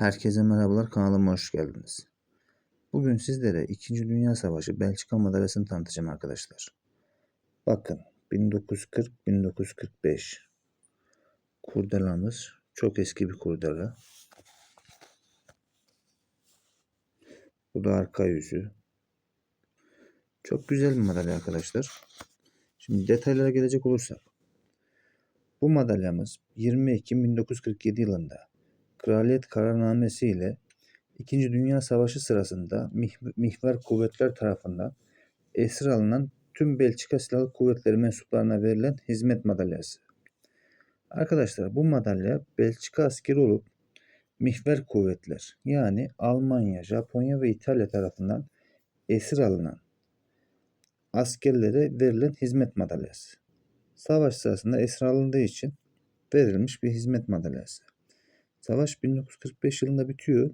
Herkese merhabalar kanalıma hoş geldiniz. Bugün sizlere 2. Dünya Savaşı Belçika madalyasını tanıtacağım arkadaşlar. Bakın 1940-1945 kurdelamız çok eski bir kurdela. Bu da arka yüzü. Çok güzel bir madalya arkadaşlar. Şimdi detaylara gelecek olursak. Bu madalyamız 20 Ekim 1947 yılında Kraliyet kararnamesi ile İkinci Dünya Savaşı sırasında mih- mihver kuvvetler tarafından esir alınan tüm Belçika Silahlı Kuvvetleri mensuplarına verilen hizmet madalyası. Arkadaşlar bu madalya Belçika askeri olup mihver kuvvetler yani Almanya, Japonya ve İtalya tarafından esir alınan askerlere verilen hizmet madalyası. Savaş sırasında esir alındığı için verilmiş bir hizmet madalyası. Savaş 1945 yılında bitiyor.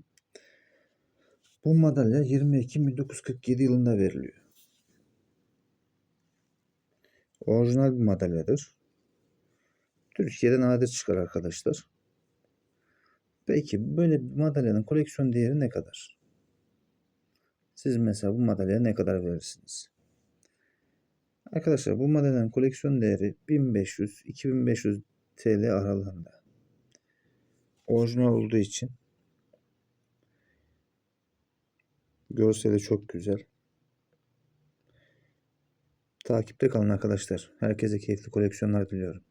Bu madalya 20 Ekim 1947 yılında veriliyor. Orijinal bir madalyadır. Türkiye'de nadir çıkar arkadaşlar. Peki böyle bir madalyanın koleksiyon değeri ne kadar? Siz mesela bu madalyaya ne kadar verirsiniz? Arkadaşlar bu madalyanın koleksiyon değeri 1500-2500 TL aralığında. Orijinal olduğu için görseli çok güzel. Takipte kalın arkadaşlar. Herkese keyifli koleksiyonlar diliyorum.